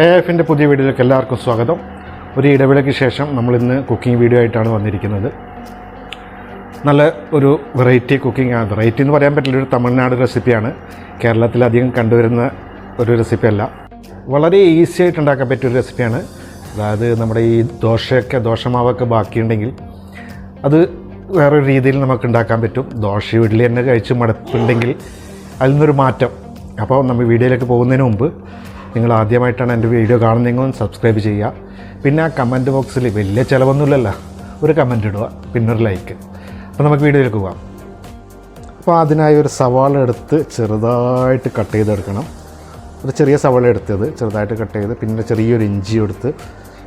A എഫിന്റെ പുതിയ വീഡിയോയിലേക്ക് എല്ലാവർക്കും സ്വാഗതം. ഒരു ഇടവേളയ്ക്ക് ശേഷം നമ്മൾ ഇന്ന് കുക്കിംഗ് വീഡിയോ ആയിട്ടാണ് വന്നിരിക്കുന്നത്. നല്ല ഒരു വെറൈറ്റി കുക്കിംഗ് ആണ് വെറൈറ്റി എന്ന് പറയാൻ പറ്റില്ല ഒരു തമിഴ്നാട് റെസിപ്പിയാണ് കേരളത്തിൽ അധികം കണ്ടുവരുന്ന ഒരു റെസിപ്പിയല്ല വളരെ ഈസി ആയിട്ട് ഉണ്ടാക്കാൻ പറ്റിയ ഒരു റെസിപ്പിയാണ് അതായത് നമ്മുടെ ഈ ദോശയൊക്കെ ദോശമാവൊക്കെ ബാക്കിയുണ്ടെങ്കിൽ അത് വേറൊരു രീതിയിൽ നമുക്ക് ഉണ്ടാക്കാൻ പറ്റും. ദോശ ഇഡ്ഡലി തന്നെ കഴിച്ച് മടുപ്പുണ്ടെങ്കിൽ അതിൽ നിന്നൊരു മാറ്റം അപ്പോൾ നമ്മൾ വീഡിയോയിലേക്ക് പോകുന്നതിന് മുമ്പ് നിങ്ങൾ ആദ്യമായിട്ടാണ് എന്റെ വീഡിയോ കാണുന്നതെങ്കിൽ ഒന്ന് സബ്സ്ക്രൈബ് ചെയ്യുക. പിന്നെ ആ കമന്റ് ബോക്സിൽ വലിയ ചിലവൊന്നുമില്ലല്ലോ. ഒരു കമന്റ് ഇടുക പിന്നെ ഒരു ലൈക്ക് അപ്പോൾ നമുക്ക് വീഡിയോയിലേക്ക് പോകാം അപ്പോൾ അതിനായി ഒരു സവാള എടുത്ത് ചെറുതായിട്ട് കട്ട് ചെയ്തെടുക്കണം. ഒരു ചെറിയ സവാള എടുത്തത് ചെറുതായിട്ട് കട്ട് ചെയ്ത് പിന്നെ ചെറിയൊരു ഇഞ്ചി എടുത്ത്.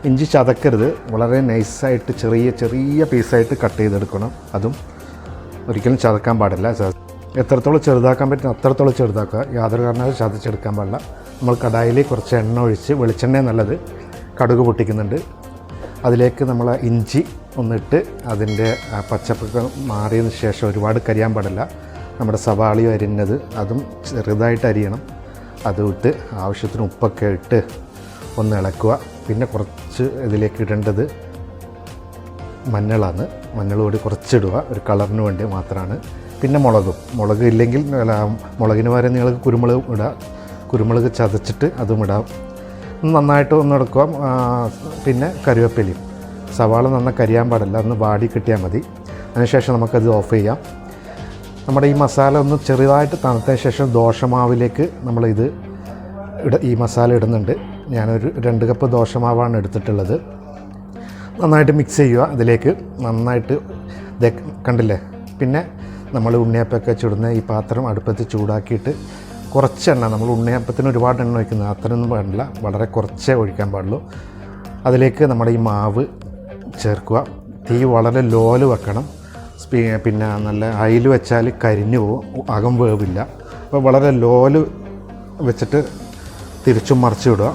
ഇഞ്ചി ചതക്കരുത്. വളരെ നൈസായിട്ട് ചെറിയ ചെറിയ പീസായിട്ട് കട്ട് ചെയ്തെടുക്കണം. അതും ഒരിക്കലും ചതക്കാൻ പാടില്ല. എത്രത്തോളം ചെറുതാക്കാൻ പറ്റും അത്രത്തോളം ചെറുതാക്കുക. യാതൊരു കാരണവശാലും ചതച്ചെടുക്കാൻ പാടില്ല. നമ്മൾ കടായിൽ കുറച്ച് എണ്ണ ഒഴിച്ച് വെളിച്ചെണ്ണ നല്ലത് കടുക് പൊട്ടിക്കുന്നുണ്ട്. അതിലേക്ക് നമ്മൾ ഇഞ്ചി ഒന്നിട്ട് അതിന്റെ പച്ചപ്പൊക്കെ മാറിയതിന് ശേഷം ഒരുപാട് കരിയാൻ പാടില്ല. നമ്മുടെ സവാളി അരിഞ്ഞത് അതും ചെറുതായിട്ട് അരിയണം. അതും ഇട്ട് ആവശ്യത്തിന് ഉപ്പൊക്കെ ഇട്ട് ഒന്ന് ഇളക്കുക. പിന്നെ കുറച്ച് ഇതിലേക്ക് ഇടേണ്ടത് മഞ്ഞളാണ്. മഞ്ഞൾ കൂടി കുറച്ചിടുക. ഒരു കളറിന് വേണ്ടി മാത്രമാണ്. പിന്നെ മുളകും. മുളക് ഇല്ലെങ്കിൽ മുളകിന് പകരം നിങ്ങൾക്ക് കുരുമുളക് ഇടാം. കുരുമുളക് ചതച്ചിട്ട് അതും ഇടാം. നന്നായിട്ട് ഒന്ന് എടുക്കുക. പിന്നെ കറിവേപ്പിലയും. സവാള നന്നായി കരിയാൻ പാടില്ല. ഒന്ന് വാടി കിട്ടിയാൽ മതി. അതിനുശേഷം നമുക്കത് ഓഫ് ചെയ്യാം. നമ്മുടെ ഈ മസാല ഒന്ന് ചെറുതായിട്ട് തണുത്തതിന് ശേഷം ദോശമാവിലേക്ക് നമ്മളിത് ഇട ഈ മസാല ഇടുന്നുണ്ട്. ഞാനൊരു രണ്ട് കപ്പ് ദോശമാവാണ് എടുത്തിട്ടുള്ളത്. നന്നായിട്ട് മിക്സ് ചെയ്യുക അതിലേക്ക് നന്നായിട്ട് കണ്ടില്ലേ? പിന്നെ നമ്മൾ ഉണ്ണിയപ്പമൊക്കെ ചുടുന്ന ഈ പാത്രം അടുപ്പത്ത് ചൂടാക്കിയിട്ട് കുറച്ച് എണ്ണ നമ്മൾ ഉണ്ണിയപ്പത്തിന് ഒരുപാട് എണ്ണ ഒഴിക്കുന്നത് അത്രയൊന്നും പാടില്ല വളരെ കുറച്ചേ ഒഴിക്കാൻ പാടുള്ളൂ. അതിലേക്ക് നമ്മുടെ ഈ മാവ് ചേർക്കുക. തീ വളരെ ലോൽ വെക്കണം. പിന്നെ നല്ല അയിൽ വെച്ചാൽ കരിഞ്ഞു പോകും അകം വേവില്ല. അപ്പോൾ വളരെ ലോൽ വെച്ചിട്ട് തിരിച്ചും മറിച്ച് വിടുക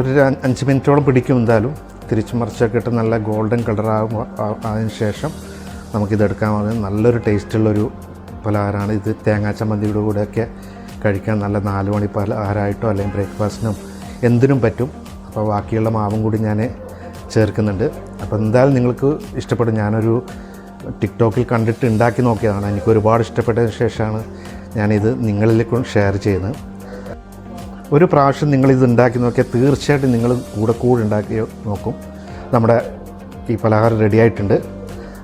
ഒരു അഞ്ച് മിനിറ്റോളം പിടിക്കും എന്തായാലും. തിരിച്ചു മറിച്ചൊക്കെ ഇട്ട് നല്ല ഗോൾഡൻ കളർ ആകുമ്പോൾ അതിന് ശേഷം നമുക്കിതെടുക്കാൻ പറഞ്ഞാൽ നല്ലൊരു ടേസ്റ്റുള്ളൊരു പലഹാരമാണ്. ഇത് തേങ്ങാ ചമ്മന്തിയുടെ കൂടെയൊക്കെ കഴിക്കാൻ നല്ല നാല് മണി പലഹാരമായിട്ടോ അല്ലെങ്കിൽ ബ്രേക്ക്ഫാസ്റ്റിനും എന്തിനും പറ്റും. അപ്പോൾ ബാക്കിയുള്ള മാവും കൂടി ഞാൻ ചേർക്കുന്നുണ്ട്. അപ്പോൾ എന്തായാലും നിങ്ങൾക്ക് ഇഷ്ടപ്പെടും. ഞാനൊരു ടിക്ടോക്കിൽ കണ്ടിട്ട് ഉണ്ടാക്കി നോക്കിയതാണ്. എനിക്ക് ഒരുപാട് ഇഷ്ടപ്പെട്ടതിന് ശേഷമാണ് ഞാനിത് നിങ്ങളിലേക്ക് ഷെയർ ചെയ്യുന്നത്. ഒരു പ്രാവശ്യം നിങ്ങളിത് ഉണ്ടാക്കി നോക്കിയാൽ തീർച്ചയായിട്ടും നിങ്ങൾ കൂടെ കൂടെ ഉണ്ടാക്കി നോക്കും. നമ്മുടെ ഈ പലഹാരം റെഡി ആയിട്ടുണ്ട്.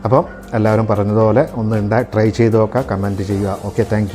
അപ്പം എല്ലാവരും പറഞ്ഞതുപോലെ ഒന്ന് ഉണ്ടാ ട്രൈ ചെയ്ത് നോക്കുക കമന്റ് ചെയ്യുക. Okay thank